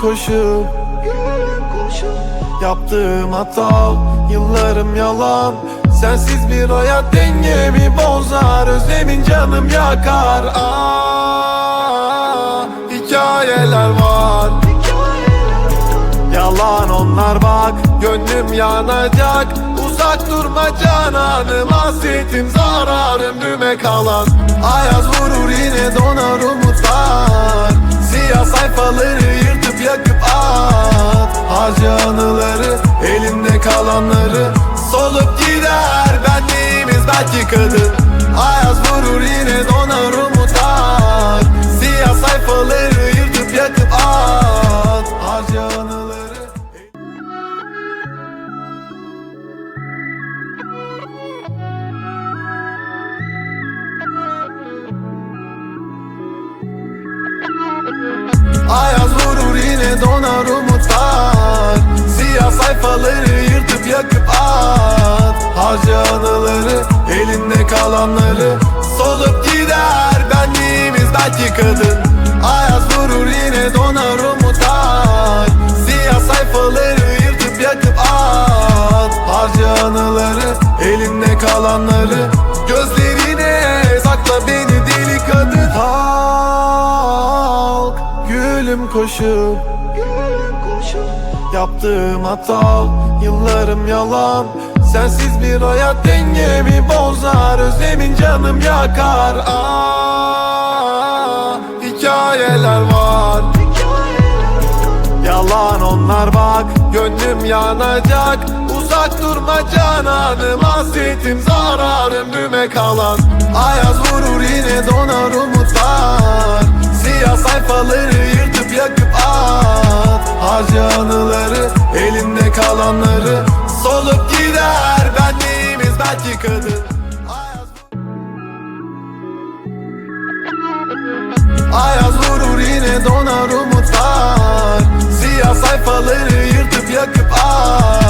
koşup Yaptığım hata yıllarım yalan. Sensiz bir hayat dengemi bozar Özlemin canım yakar. Aa, Hikayeler var. Yalan onlar bak Gönlüm yanacak. Uzak durma cananım Hasretim zararım düme kalan. Ayaz vurur yine donar umutlar Siyah sayfaları yırtıp yakıp at. Harca anıları elinde kalanları Solup gider. Benliğimizdeki kadın elinde kalanları Gözlerine sakla beni deli kadın. Halk gülüm koşup Yaptığım hata yıllarım yalan. Sensiz bir hayat dengemi bozar. Özlemin canım yakar. Aa, Hikayeler var. Yalan onlar bak Gönlüm yanacak Uzak durma cananım Hasretim zararım düme kalan. Ayaz vurur yine donar umutlar. Siyah sayfaları yırtıp yakıp at. Harca anıları elinde kalanları. Solup gider benliğimizdeki kadın Ayaz Ayaz vurur yine donar umutlar. Siyah sayfaları yırtıp yakıp at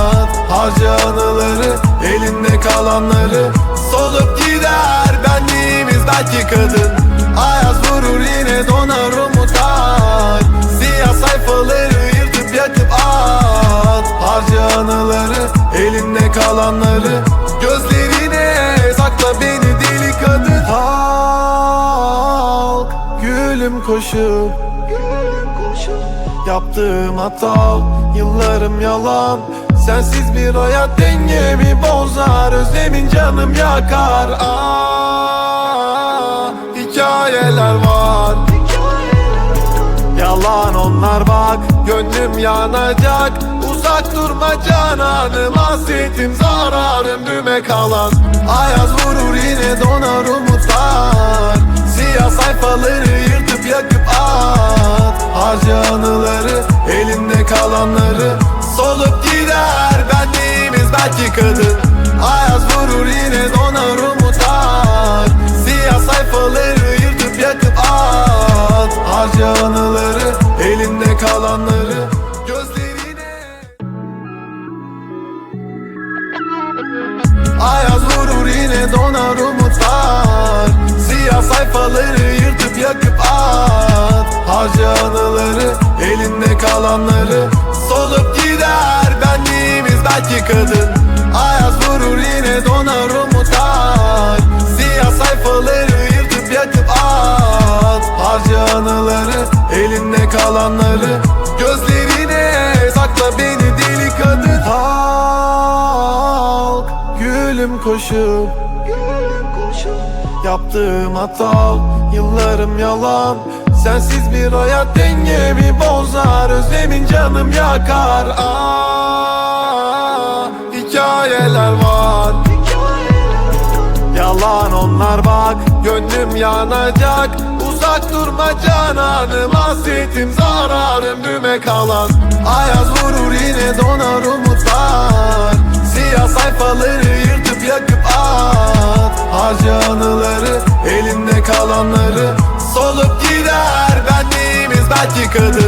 Harca anıları elinde kalanları. Solup gider benliğimizdeki kadın. Ayaz vurur yine donar umutlar Siyah sayfaları yırtıp yakıp at. Harca anıları elinde kalanları. Gözlerine sakla beni deli kadın. Halk gülüm koşup. Yaptığım hata yıllarım yalan Sensiz bir hayat dengemi bozar Özlemin canım yakar. Aa, Hikayeler var. Yalan onlar bak Gönlüm yanacak. Uzak durma cananım Hasretim zararım düme kalan. Ayaz vurur benliğimizdeki kadın Ayaz vurur yine donar umutlar Siyah sayfaları yırtıp yakıp at. Harca anıları elinde kalanları Gözlerine. Ayaz vurur yine donar umutlar Siyah sayfaları yırtıp yakıp at. Harca anıları elinde kalanları Solup gider. Benliğimizdeki kadın elinde kalanları Gözlerine sakla beni deli kadın. Halk gülüm koşup Yaptığım hata yıllarım yalan. Sensiz bir hayat dengemi bozar Özlemin canım yakar. Aa, Hikayeler var. Yalan onlar bak Gönlüm yanacak Uzak durma cananım Hasretim zararım düme kalan. Ayaz vurur yine donar umutlar. Siyah sayfaları yırtıp yakıp at. Harca anıları elinde kalanları. Solup gider benliğimiz belki kadın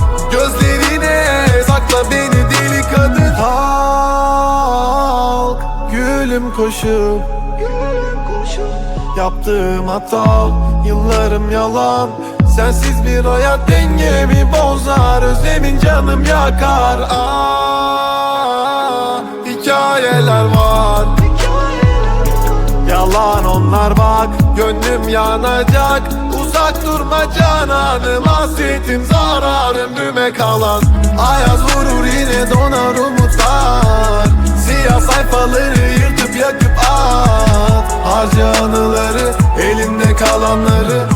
koşup Yaptığım hata yıllarım yalan. Sensiz bir hayat dengemi bozar. Özlemin canım yakar. Aa, Hikayeler var. Yalan onlar bak Gönlüm yanacak. Uzak durma cananım Hasretim zararım düme kalan. Ayaz vurur yine donar umutlar. Siyah sayfaları yırtıp yakıp at Harca anıları elinde kalanları